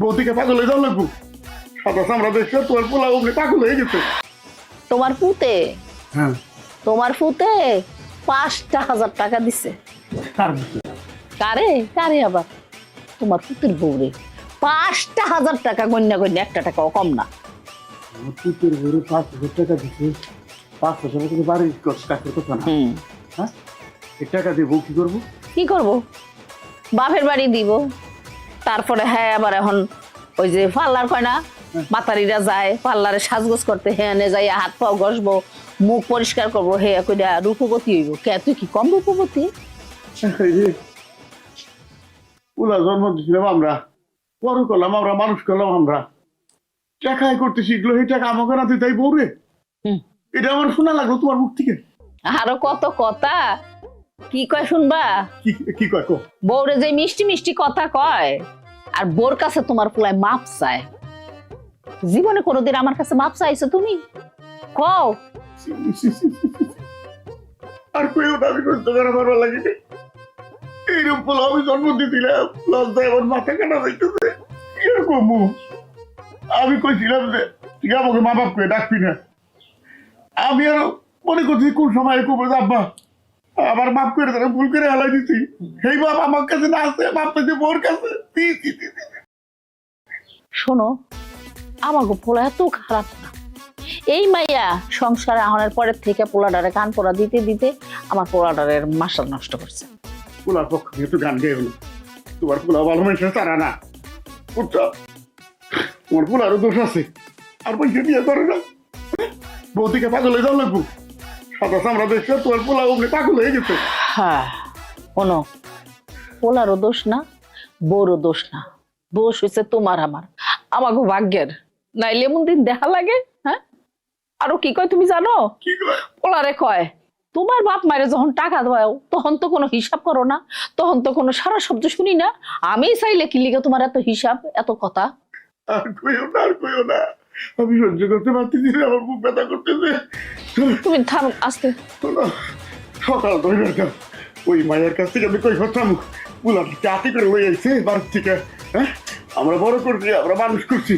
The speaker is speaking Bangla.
বৌদিকে পাগল হয়ে যাও লাগবো। সাদা চামড়া দেখছে তোর পোলা অমনি পাগল হয়ে গেছে। তোমার পুতে? হ্যাঁ। তোমার পুতে পাঁচটা হাজার টাকা দিছে। কারে কারে? আবার? তোমার পুতের বউরে পাঁচটা হাজার টাকা গন্যা গন্যা একটা টাকাও কম না। পুতের ঘরে পাঁচ হাজার টাকা দিছে। পাঁচ হাজার টাকা বাড়ির কাজের কথা না। হ্যাঁ? টাকা দিয়ে বউ কি করব? কি করব? বাপের বাড়ি দিব। তারপরে হ্যাঁ আবার এখন ওই যে পার্লার কয় না মাতারিরা যায় পার্লারে সাজগোজ করতে হ্যাঁ নে যাই হাত পাও ঘষবো মুখ পরিষ্কার করব হে কইরা রূপবতী হইব। কে তুই কি কম রূপবতী? জন্ম দিছিলাম আমরা। বড় করলাম আমরা মানুষ করলাম আমরা। টাকায় করতে শিখলো এই টাকা আমাকে না দিতে তাই বউরে এটা আমার শোনা লাগল তোমার মুখ থেকে। আরও কত কথা। কি কয় শুনবা? কি কি কয় কো। বউরে যে মিষ্টি মিষ্টি কথা কয় আর বোর কাছে তোমার পোলায় মাপ চায়। জীবনে কোনোদিন আমার কাছে মাপ চাইছো তুমি? কও। আর কই ওটা আমি করতে পারা ভালো লাগে এইরকম পোলা আমি জন্ম দিছিলাম লজ্জায় আমার মাথা কাটা যাইতেছে। এরকম আমি কইছিলাম যে ঠিক আমাকে মা বাপ করে ডাকবি না। আমি আর মনে করছি কোন সময় কবে আব্বা? আবার মাফ করে দেবে ভুল করে হালাই দিছি। সেই বাপ আমার কাছে না আসে বাপ পেয়েছে বোর কাছে। শোনো আমাকে পোলা এত খারাপ না। এই মাইয়া সংসারে আহনের পরের থেকে পোলাডারে গান পোড়া দিতে দিতে আমার পোলাডারের মাসাল নষ্ট করছে। পোলার পক্ষ থেকে একটু গান গেয়ে হলো। তোমার পোলা ভালো মানুষের তারা না। বুঝছ তোমার পোলারও দোষ আছে। আর পয়সা দিয়ে করে না। বৌদিকে পাগল হয়ে যাও লাগবো। সাদা চামড়া দেখছে তোমার পোলা অমনি পাগল হয়ে গেছে। হ্যাঁ পোলারও দোষ না দোষ না। দোষ হয়েছে তোমার আমার। আমাকে ভাগ্যের। নাইলে এমন দিন দেখা লাগে হ্যাঁ? আরও কি কয় তুমি জানো? পোলারে কয় তোমার বাপ মায়ের যখন টাকা দাও তখন তো কোনো হিসাব করো না তখন তো কোনো সারা শব্দ শুনি না। আমি চাইলে কি লিগে তোমার এত হিসাব এত কথা? আর কইও না আর কইও না। আমি সহ্য করতে পারতেছি না আমার বুক ব্যথা করতেছে। তুমি থাম আসতে। সকাল ধরে যাও ওই মায়ের কাছ থেকে আমি কই হতাম পুলার চাকরি করে লই আইছে বাড়ির থেকে হ্যাঁ? আমরা বড় করছি আমরা মানুষ করছি।